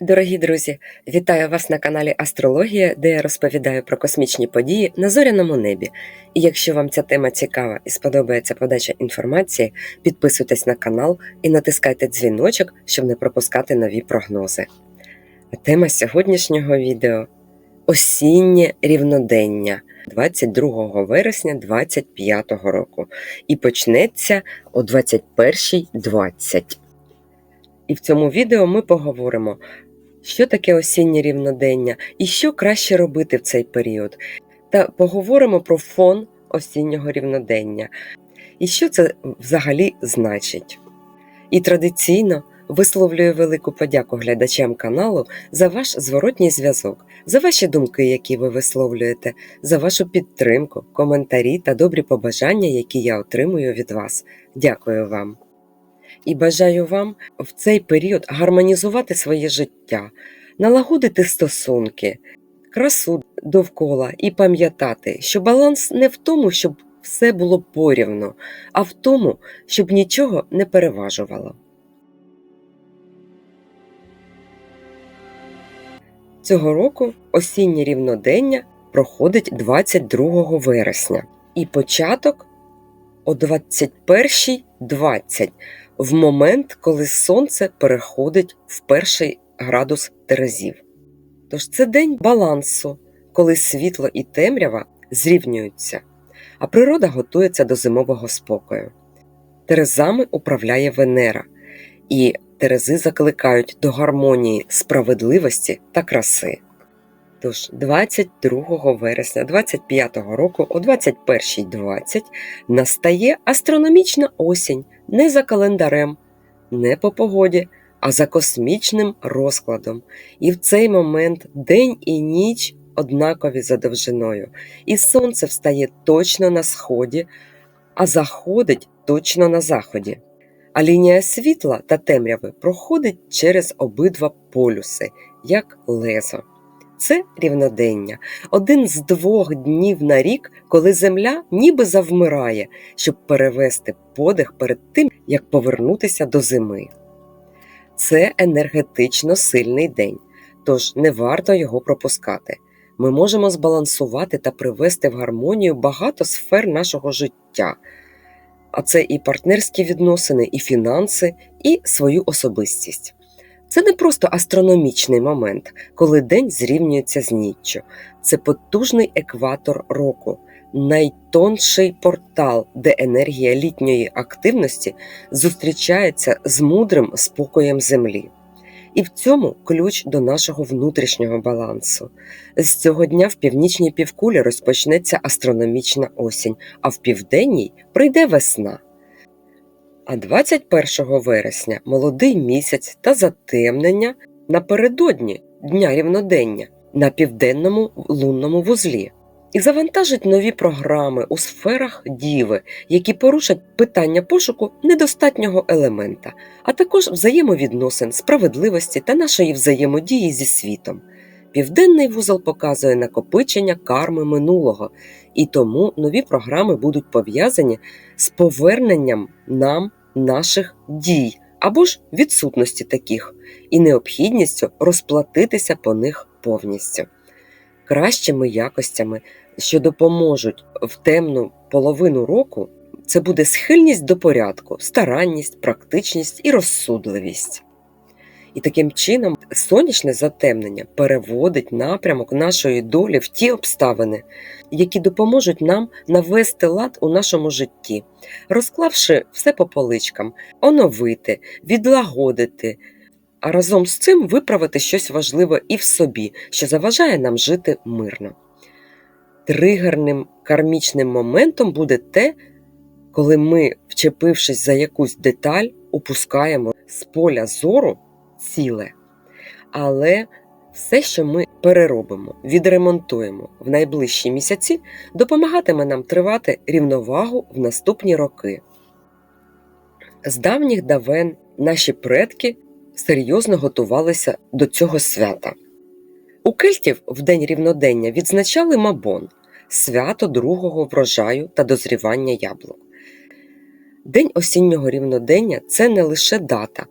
Дорогі друзі, вітаю вас на каналі Астрологія, де я розповідаю про космічні події на зоряному небі. І якщо вам ця тема цікава і сподобається подача інформації, підписуйтесь на канал і натискайте дзвіночок, щоб не пропускати нові прогнози. А тема сьогоднішнього відео осіннє рівнодення 22 вересня 2025 року і почнеться о 21.20. І в цьому відео ми поговоримо, що таке осіннє рівнодення і що краще робити в цей період. Та поговоримо про фон осіннього рівнодення і що це взагалі значить. І традиційно висловлюю велику подяку глядачам каналу за ваш зворотній зв'язок, за ваші думки, які ви висловлюєте, за вашу підтримку, коментарі та добрі побажання, які я отримую від вас. Дякую вам. І бажаю вам в цей період гармонізувати своє життя, налагодити стосунки, красу довкола і пам'ятати, що баланс не в тому, щоб все було порівно, а в тому, щоб нічого не переважувало. Цього року осіннє рівнодення проходить 22 вересня і початок о 21.20 в момент, коли сонце переходить в перший градус Терезів. Тож це день балансу, коли світло і темрява зрівнюються, а природа готується до зимового спокою. Терезами управляє Венера, і Терези закликають до гармонії, справедливості та краси. Тож 22 вересня 25 року о 21.20 настає астрономічна осінь не за календарем, не по погоді, а за космічним розкладом. І в цей момент день і ніч однакові за довжиною, і сонце встає точно на сході, а заходить точно на заході. А лінія світла та темряви проходить через обидва полюси, як лезо. Це рівнодення, один з двох днів на рік, коли земля ніби завмирає, щоб перевести подих перед тим, як повернутися до зими. Це енергетично сильний день, тож не варто його пропускати. Ми можемо збалансувати та привести в гармонію багато сфер нашого життя, а це і партнерські відносини, і фінанси, і свою особистість. Це не просто астрономічний момент, коли день зрівнюється з ніччю. Це потужний екватор року, найтонший портал, де енергія літньої активності зустрічається з мудрим спокоєм Землі. І в цьому ключ до нашого внутрішнього балансу. З цього дня в північній півкулі розпочнеться астрономічна осінь, а в південній прийде весна. А 21 вересня молодий місяць та затемнення напередодні Дня рівнодення на південному лунному вузлі і завантажить нові програми у сферах діви, які порушать питання пошуку недостатнього елемента, а також взаємовідносин, справедливості та нашої взаємодії зі світом. Південний вузол показує накопичення карми минулого, і тому нові програми будуть пов'язані з поверненням нам наших дій або ж відсутності таких, і необхідністю розплатитися по них повністю. Кращими якостями, що допоможуть в темну половину року, це буде схильність до порядку, старанність, практичність і розсудливість. І таким чином сонячне затемнення переводить напрямок нашої долі в ті обставини, які допоможуть нам навести лад у нашому житті, розклавши все по поличкам, оновити, відлагодити, а разом з цим виправити щось важливе і в собі, що заважає нам жити мирно. Тригерним кармічним моментом буде те, коли ми, вчепившись за якусь деталь, упускаємо з поля зору ціле. Але все, що ми переробимо, відремонтуємо в найближчі місяці, допомагатиме нам тривати рівновагу в наступні роки. З давніх давен наші предки серйозно готувалися до цього свята. У кельтів в день рівнодення відзначали Мабон свято другого врожаю та дозрівання яблук. День осіннього рівнодення це не лише дата,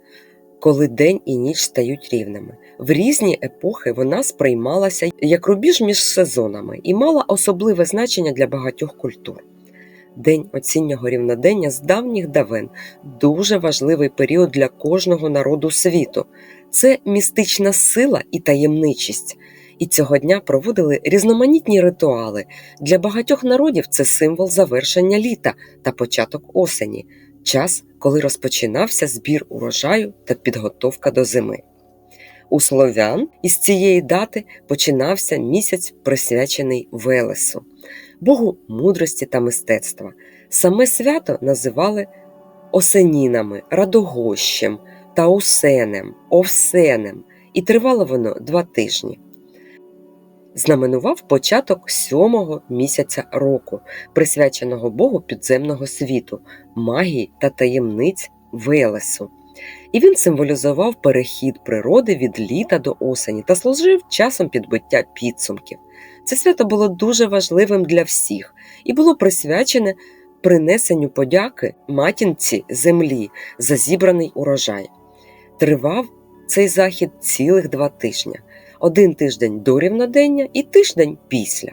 коли день і ніч стають рівними. В різні епохи вона сприймалася як рубіж між сезонами і мала особливе значення для багатьох культур. День осіннього рівнодення з давніх давен дуже важливий період для кожного народу світу. Це містична сила і таємничість. І цього дня проводили різноманітні ритуали. Для багатьох народів це символ завершення літа та початок осені, час, коли розпочинався збір урожаю та підготовка до зими. У слов'ян із цієї дати починався місяць, присвячений Велесу, Богу мудрості та мистецтва. Саме свято називали осенінами, радогощем, таусенем, овсенем, і тривало воно два тижні. Знаменував початок сьомого місяця року, присвяченого Богу підземного світу, магії та таємниць Велесу. І він символізував перехід природи від літа до осені та служив часом підбиття підсумків. Це свято було дуже важливим для всіх і було присвячене принесенню подяки матінці землі за зібраний урожай. Тривав цей захід цілих два тижні один тиждень до рівнодення і тиждень після.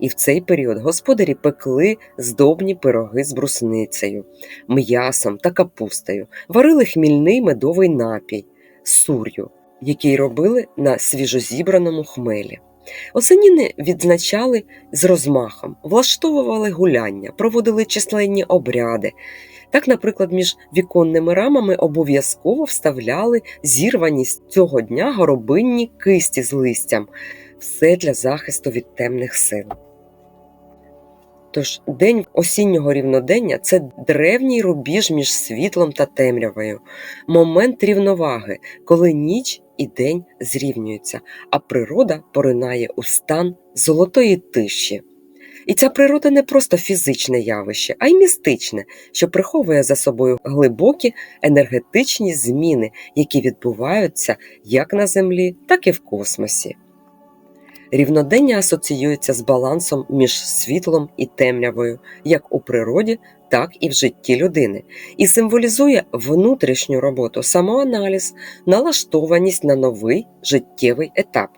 І в цей період господарі пекли здобні пироги з брусницею, м'ясом та капустою, варили хмільний медовий напій, сур'ю, який робили на свіжозібраному хмелі. Осеніни відзначали з розмахом, влаштовували гуляння, проводили численні обряди. Так, наприклад, між віконними рамами обов'язково вставляли зірвані з цього дня горобинні кисті з листям, все для захисту від темних сил. Тож день осіннього рівнодення це древній рубіж між світлом та темрявою, момент рівноваги, коли ніч і день зрівнюються, а природа поринає у стан золотої тиші. І ця природа не просто фізичне явище, а й містичне, що приховує за собою глибокі енергетичні зміни, які відбуваються як на Землі, так і в космосі. Рівнодення асоціюється з балансом між світлом і темрявою, як у природі, так і в житті людини, і символізує внутрішню роботу, самоаналіз, налаштованість на новий життєвий етап.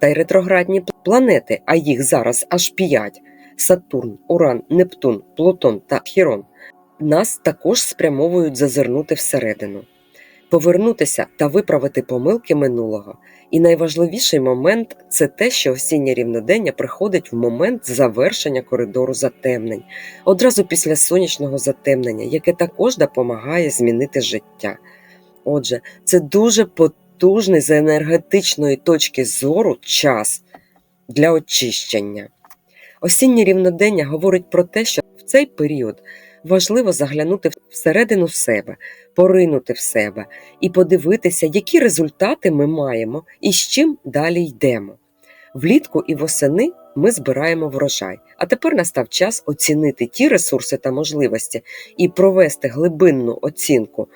Та й ретроградні планети, а їх зараз аж п'ять Сатурн, Уран, Нептун, Плутон та Хірон, нас також спрямовують зазирнути всередину, повернутися та виправити помилки минулого. І найважливіший момент це те, що осіннє рівнодення приходить в момент завершення коридору затемнень, одразу після сонячного затемнення, яке також допомагає змінити життя. Отже, це дуже потужний з енергетичної точки зору час для очищення. Осіннє рівнодення говорить про те, що в цей період важливо заглянути всередину себе, поринути в себе і подивитися, які результати ми маємо і з чим далі йдемо. Влітку і восени ми збираємо врожай, а тепер настав час оцінити ті ресурси та можливості і провести глибинну оцінку,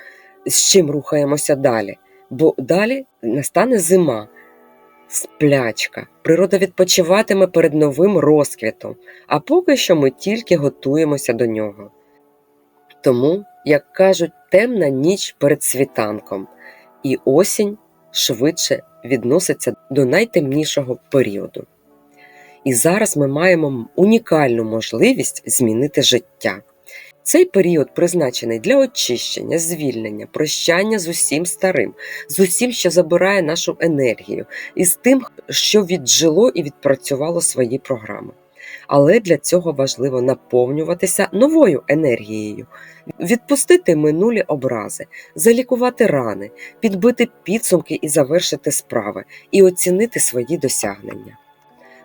з чим рухаємося далі. Бо далі настане зима, сплячка. Природа відпочиватиме перед новим розквітом, а поки що ми тільки готуємося до нього. Тому, як кажуть, темна ніч перед світанком, і осінь швидше відноситься до найтемнішого періоду. І зараз ми маємо унікальну можливість змінити життя. Цей період призначений для очищення, звільнення, прощання з усім старим, з усім, що забирає нашу енергію, і з тим, що віджило і відпрацювало свої програми. Але для цього важливо наповнюватися новою енергією, відпустити минулі образи, залікувати рани, підбити підсумки і завершити справи, і оцінити свої досягнення.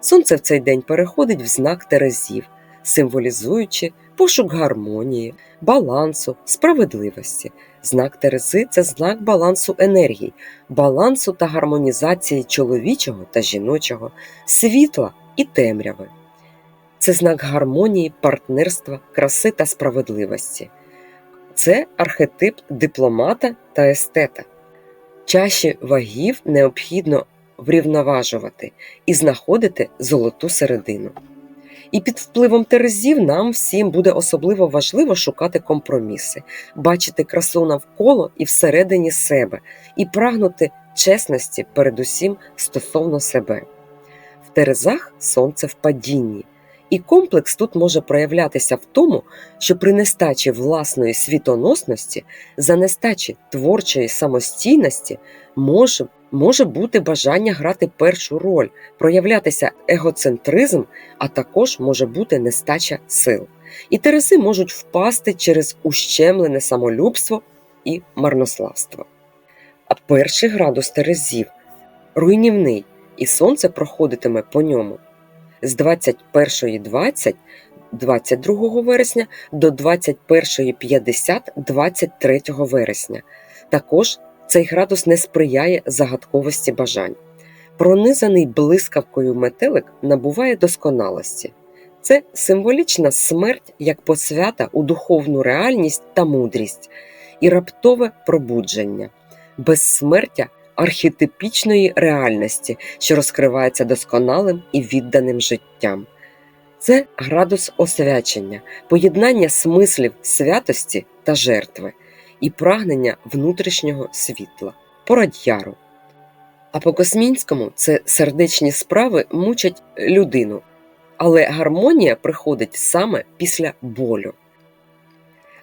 Сонце в цей день переходить в знак Терезів, символізуючи пошук гармонії, балансу, справедливості. Знак Терези це знак балансу енергій, балансу та гармонізації чоловічого та жіночого, світла і темряви. Це знак гармонії, партнерства, краси та справедливості. Це архетип дипломата та естета. Чаші вагів необхідно врівноважувати і знаходити золоту середину. І під впливом терезів нам всім буде особливо важливо шукати компроміси, бачити красу навколо і всередині себе, і прагнути чесності передусім стосовно себе. В терезах сонце в падінні, і комплекс тут може проявлятися в тому, що при нестачі власної світоносності, за нестачі творчої самостійності може може бути бажання грати першу роль, проявлятися егоцентризм, а також може бути нестача сил. І терези можуть впасти через ущемлене самолюбство і марнославство. А перший градус терезів руйнівний, і сонце проходитиме по ньому з 21.20 22 вересня до 21.50 23 вересня. Також цей градус не сприяє загадковості бажань. Пронизаний блискавкою метелик набуває досконалості. Це символічна смерть як посвята у духовну реальність та мудрість і раптове пробудження, безсмертя архетипічної реальності, що розкривається досконалим і відданим життям. Це градус освячення, поєднання смислів святості та жертви і прагнення внутрішнього світла, порадьяру. А по Космінському це сердечні справи мучать людину, але гармонія приходить саме після болю.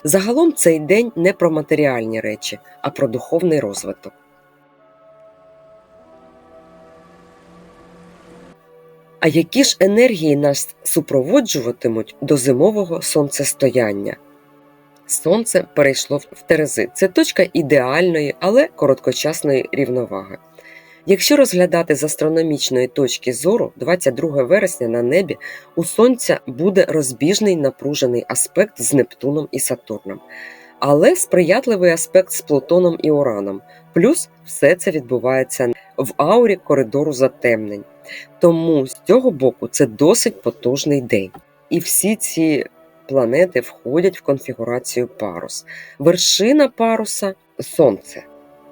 Загалом цей день не про матеріальні речі, а про духовний розвиток. А які ж енергії нас супроводжуватимуть до зимового сонцестояння? Сонце перейшло в Терези. Це точка ідеальної, але короткочасної рівноваги. Якщо розглядати з астрономічної точки зору, 22 вересня на небі у Сонця буде розбіжний напружений аспект з Нептуном і Сатурном, але сприятливий аспект з Плутоном і Ураном. Плюс все це відбувається в аурі коридору затемнень. Тому з цього боку це досить потужний день. І всі ці планети входять в конфігурацію парус. Вершина паруса Сонце.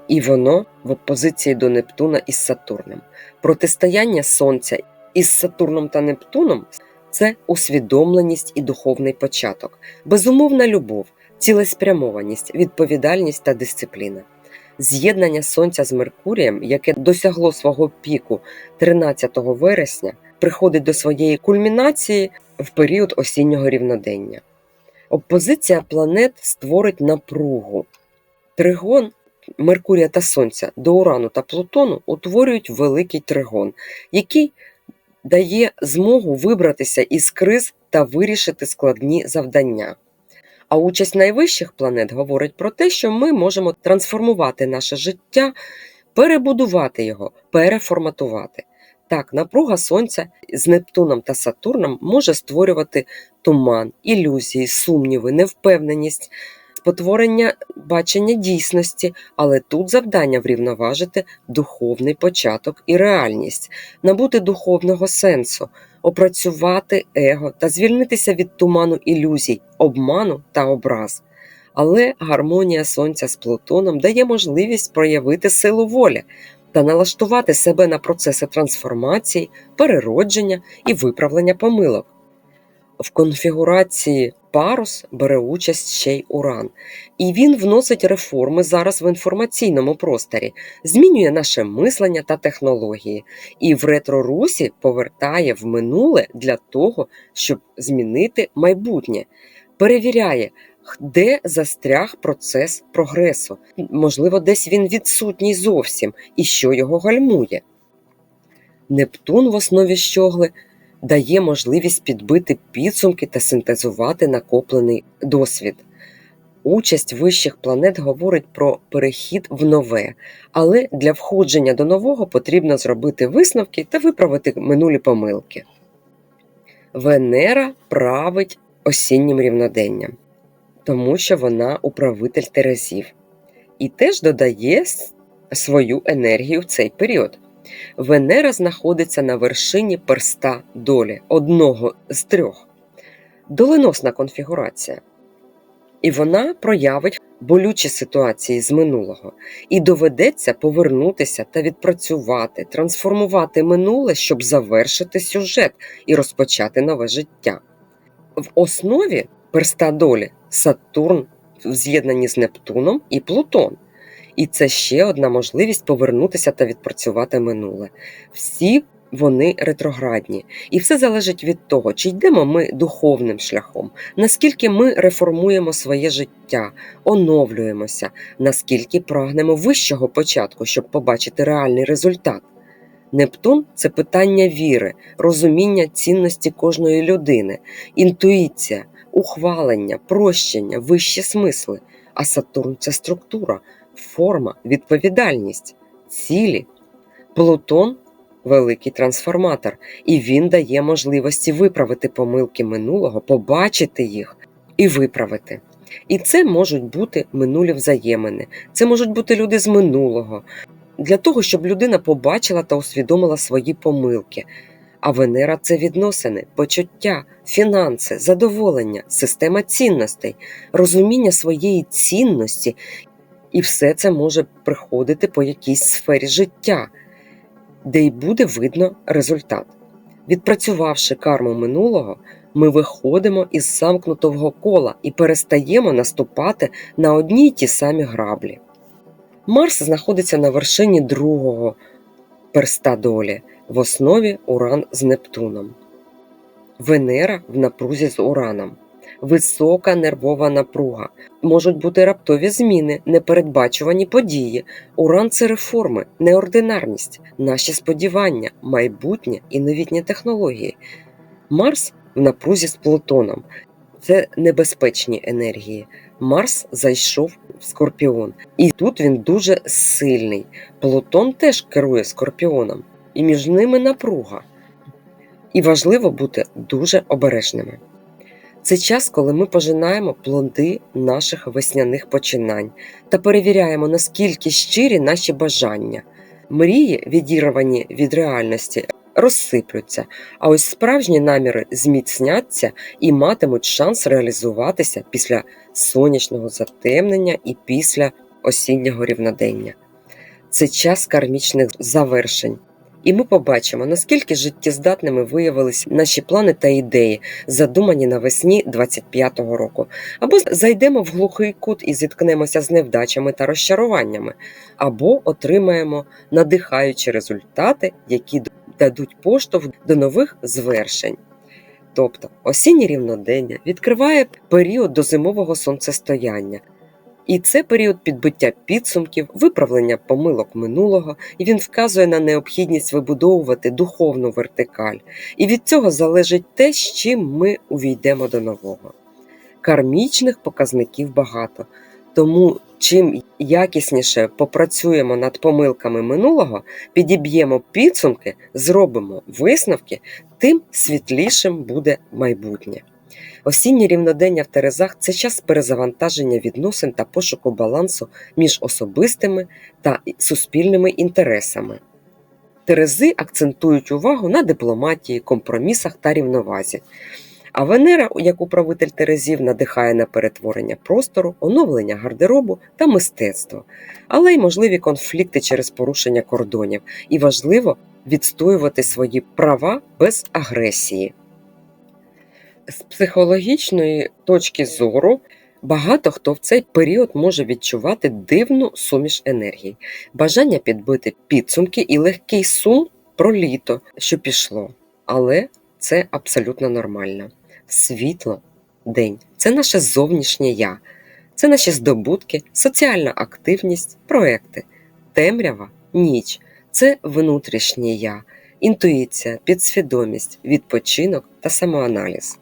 І воно в опозиції до Нептуна із Сатурном. Протистояння Сонця із Сатурном та Нептуном це усвідомленість і духовний початок, безумовна любов, цілеспрямованість, відповідальність та дисципліна. З'єднання Сонця з Меркурієм, яке досягло свого піку 13 вересня, приходить до своєї кульмінації в період осіннього рівнодення. Опозиція планет створить напругу. Тригон Меркурія та Сонця до Урану та Плутону утворюють великий тригон, який дає змогу вибратися із криз та вирішити складні завдання. А участь найвищих планет говорить про те, що ми можемо трансформувати наше життя, перебудувати його, переформатувати. Так, напруга Сонця з Нептуном та Сатурном може створювати туман, ілюзії, сумніви, невпевненість, спотворення бачення дійсності, але тут завдання врівноважити духовний початок і реальність, набути духовного сенсу, опрацювати его та звільнитися від туману ілюзій, обману та образ. Але гармонія сонця з Плутоном дає можливість проявити силу волі та налаштувати себе на процеси трансформації, переродження і виправлення помилок. В конфігурації парус бере участь ще й Уран, і він вносить реформи зараз в інформаційному просторі, змінює наше мислення та технології, і в ретрорусі повертає в минуле для того, щоб змінити майбутнє, перевіряє, де застряг процес прогресу. Можливо, десь він відсутній зовсім і що його гальмує. Нептун в основі щогли дає можливість підбити підсумки та синтезувати накоплений досвід. Участь вищих планет говорить про перехід в нове, але для входження до нового потрібно зробити висновки та виправити минулі помилки. Венера править осіннім рівноденням, тому що вона управитель Терезів і теж додає свою енергію в цей період. Венера знаходиться на вершині перста долі, одного з трьох. Доленосна конфігурація. і вона проявить болючі ситуації з минулого, і доведеться повернутися та відпрацювати, трансформувати минуле, щоб завершити сюжет і розпочати нове життя. В основі перста долі Сатурн в з'єднанні з Нептуном і Плутон. І це ще одна можливість повернутися та відпрацювати минуле. Всі вони ретроградні, і все залежить від того, чи йдемо ми духовним шляхом, наскільки ми реформуємо своє життя, оновлюємося, наскільки прагнемо вищого початку, щоб побачити реальний результат. Нептун це питання віри, розуміння цінності кожної людини, інтуїція, ухвалення, прощення, вищі смисли. А Сатурн це структура, форма, відповідальність, цілі. Плутон великий трансформатор, і він дає можливості виправити помилки минулого, побачити їх і виправити. І це можуть бути минулі взаємини, це можуть бути люди з минулого, для того, щоб людина побачила та усвідомила свої помилки. А Венера це відносини, почуття, фінанси, задоволення, система цінностей, розуміння своєї цінності, і все це може приходити по якійсь сфері життя де й буде видно результат. Відпрацювавши карму минулого, ми виходимо із замкнутого кола і перестаємо наступати на одні й ті самі граблі. Марс знаходиться на вершині другого перста долі, в основі Уран з Нептуном. Венера в напрузі з Ураном висока нервова напруга, можуть бути раптові зміни, непередбачувані події, уран це реформи, неординарність, наші сподівання, майбутнє і новітні технології. Марс в напрузі з Плутоном. Це небезпечні енергії. Марс зайшов в Скорпіон, і тут він дуже сильний. Плутон теж керує Скорпіоном, і між ними напруга. І важливо бути дуже обережними. Це час, коли ми пожинаємо плоди наших весняних починань та перевіряємо, наскільки щирі наші бажання. Мрії, відірвані від реальності, розсиплються, а ось справжні наміри зміцняться і матимуть шанс реалізуватися після сонячного затемнення і після осіннього рівнодення. Це час кармічних завершень. І ми побачимо, наскільки життєздатними виявились наші плани та ідеї, задумані навесні 25-го року, або зайдемо в глухий кут і зіткнемося з невдачами та розчаруваннями, або отримаємо надихаючі результати, які дадуть поштовх до нових звершень. Тобто осіннє рівнодення відкриває період до зимового сонцестояння, і це період підбиття підсумків, виправлення помилок минулого, і він вказує на необхідність вибудовувати духовну вертикаль. І від цього залежить те, з чим ми увійдемо до нового. Кармічних показників багато, тому чим якісніше попрацюємо над помилками минулого, підіб'ємо підсумки, зробимо висновки, тим світлішим буде майбутнє. Осіннє рівнодення в Терезах це час перезавантаження відносин та пошуку балансу між особистими та суспільними інтересами. Терези акцентують увагу на дипломатії, компромісах та рівновазі. А Венера, як управитель Терезів, надихає на перетворення простору, оновлення гардеробу та мистецтво, але й можливі конфлікти через порушення кордонів, і важливо відстоювати свої права без агресії. З психологічної точки зору багато хто в цей період може відчувати дивну суміш енергії, бажання підбити підсумки і легкий сум про літо, що пішло. Але це абсолютно нормально. Світло, день. Це наше зовнішнє я, це наші здобутки, соціальна активність, проекти, темрява, ніч. Це внутрішнє я, інтуїція, підсвідомість, відпочинок та самоаналіз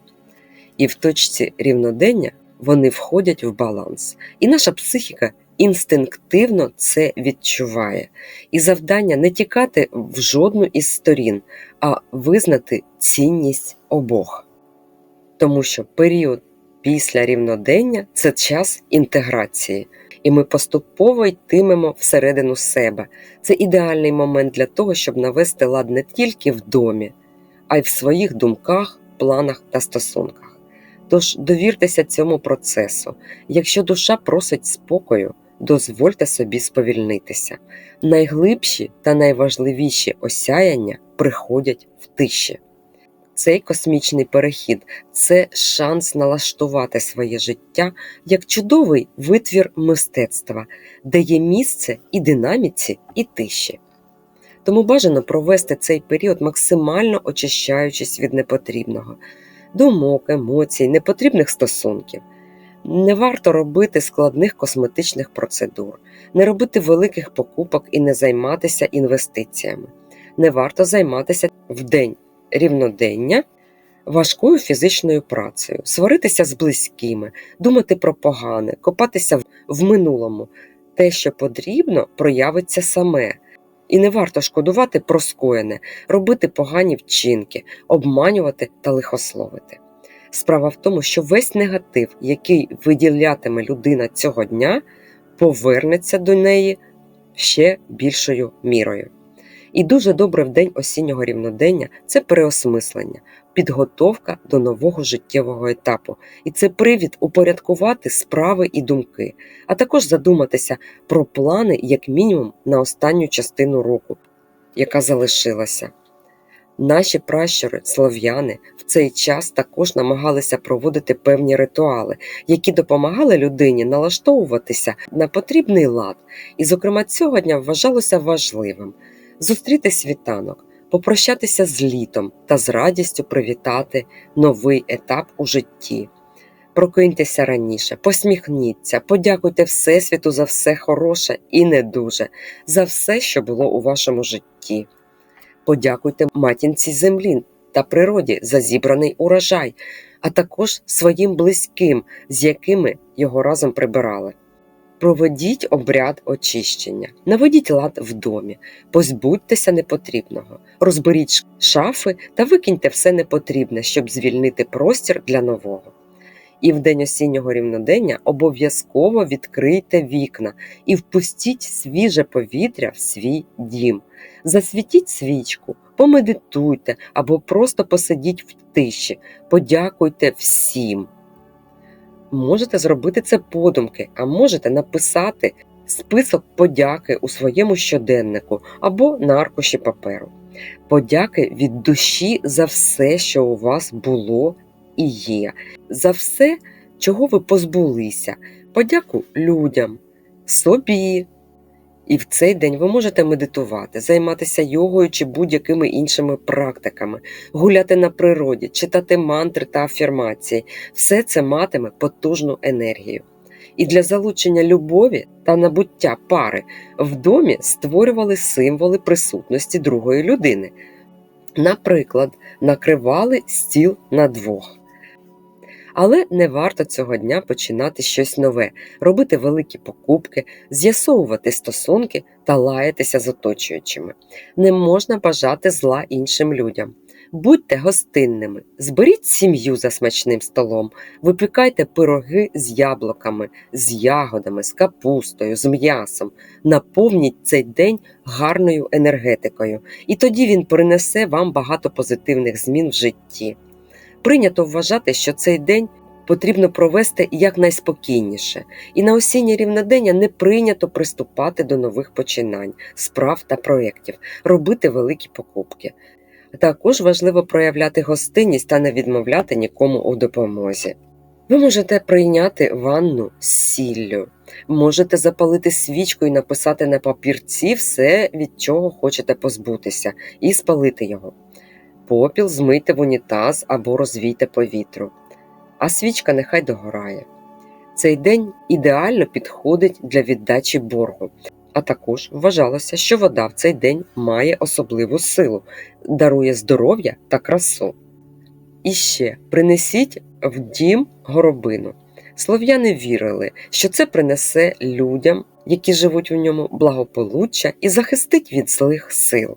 і в точці рівнодення вони входять в баланс. І наша психіка інстинктивно це відчуває. І завдання не тікати в жодну із сторін, а визнати цінність обох. Тому що період після рівнодення це час інтеграції. І ми поступово йтимемо всередину себе. Це ідеальний момент для того, щоб навести лад не тільки в домі, а й в своїх думках, планах та стосунках. Тож довіртеся цьому процесу. Якщо душа просить спокою, дозвольте собі сповільнитися. Найглибші та найважливіші осяяння приходять в тиші. Цей космічний перехід це шанс налаштувати своє життя як чудовий витвір мистецтва, де є місце і динаміці, і тиші. Тому бажано провести цей період максимально очищаючись від непотрібного, думок, емоцій, непотрібних стосунків. Не варто робити складних косметичних процедур, не робити великих покупок і не займатися інвестиціями. Не варто займатися в день рівнодення важкою фізичною працею, сваритися з близькими, думати про погане, копатися в- минулому. Те, що потрібно, проявиться саме. І не варто шкодувати про скоєне, робити погані вчинки, обманювати та лихословити. Справа в тому, що весь негатив, який виділятиме людина цього дня, повернеться до неї ще більшою мірою. І дуже добре в день осіннього рівнодення це переосмислення, підготовка до нового життєвого етапу. І це привід упорядкувати справи і думки, а також задуматися про плани, як мінімум, на останню частину року, яка залишилася. Наші пращури, слов'яни, в цей час також намагалися проводити певні ритуали, які допомагали людині налаштовуватися на потрібний лад, і, зокрема, цього дня вважалося важливим зустріти світанок, попрощатися з літом та з радістю привітати новий етап у житті. Прокиньтеся раніше, посміхніться, подякуйте Всесвіту за все хороше і не дуже, за все, що було у вашому житті. Подякуйте матінці землі та природі за зібраний урожай, а також своїм близьким, з якими його разом прибирали. Проведіть обряд очищення, наведіть лад в домі, позбудьтеся непотрібного, розберіть шафи та викиньте все непотрібне, щоб звільнити простір для нового. І в день осіннього рівнодення обов'язково відкрийте вікна і впустіть свіже повітря в свій дім. Засвітіть свічку, помедитуйте або просто посидіть в тиші, подякуйте всім. Можете зробити це подумки, а можете написати список подяки у своєму щоденнику або на аркуші паперу. Подяки від душі за все, що у вас було і є, за все, чого ви позбулися. Подяку людям, собі. І в цей день ви можете медитувати, займатися йогою чи будь-якими іншими практиками, гуляти на природі, читати мантри та афірмації. Все це матиме потужну енергію. І для залучення любові та набуття пари в домі створювали символи присутності другої людини. Наприклад, накривали стіл на двох. Але не варто цього дня починати щось нове, робити великі покупки, з'ясовувати стосунки та лаятися з оточуючими. Не можна бажати зла іншим людям. Будьте гостинними, зберіть сім'ю за смачним столом, випікайте пироги з яблуками, з ягодами, з капустою, з м'ясом. Наповніть цей день гарною енергетикою, і тоді він принесе вам багато позитивних змін в житті. Прийнято вважати, що цей день потрібно провести якнайспокійніше, і на осіннє рівнодення не прийнято приступати до нових починань, справ та проєктів, робити великі покупки. Також важливо проявляти гостинність та не відмовляти нікому у допомозі. Ви можете прийняти ванну з сіллю, можете запалити свічку і написати на папірці все, від чого хочете позбутися, і спалити його. Попіл змийте в унітаз або розвійте по вітру, а свічка нехай догорає. Цей день ідеально підходить для віддачі боргу, а також вважалося, що вода в цей день має особливу силу, дарує здоров'я та красу. І ще принесіть в дім горобину. Слов'яни вірили, що це принесе людям, які живуть у ньому, благополуччя і захистить від злих сил.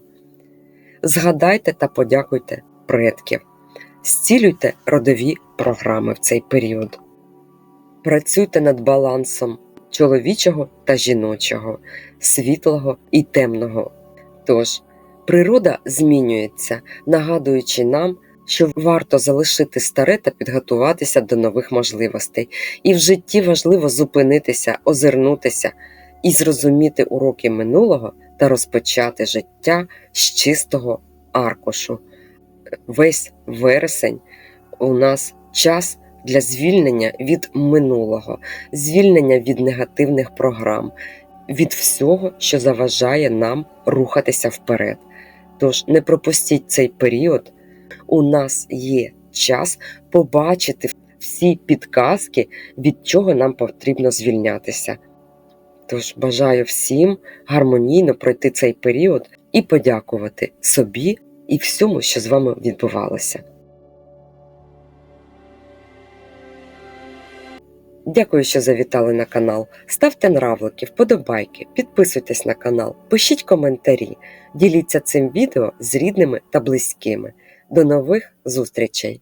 Згадайте та подякуйте предків, зцілюйте родові програми в цей період. Працюйте над балансом чоловічого та жіночого, світлого і темного. Тож, природа змінюється, нагадуючи нам що варто залишити старе та підготуватися до нових можливостей. І в житті важливо зупинитися, озирнутися і зрозуміти уроки минулого та розпочати життя з чистого аркушу. Весь вересень у нас час для звільнення від минулого, звільнення від негативних програм, від всього, що заважає нам рухатися вперед. Тож не пропустіть цей період. У нас є час побачити всі підказки, від чого нам потрібно звільнятися. Тож бажаю всім гармонійно пройти цей період і подякувати собі і всьому, що з вами відбувалося. Дякую, що завітали на канал. Ставте нравлики, вподобайки, підписуйтесь на канал, пишіть коментарі, діліться цим відео з рідними та близькими. До нових зустрічей!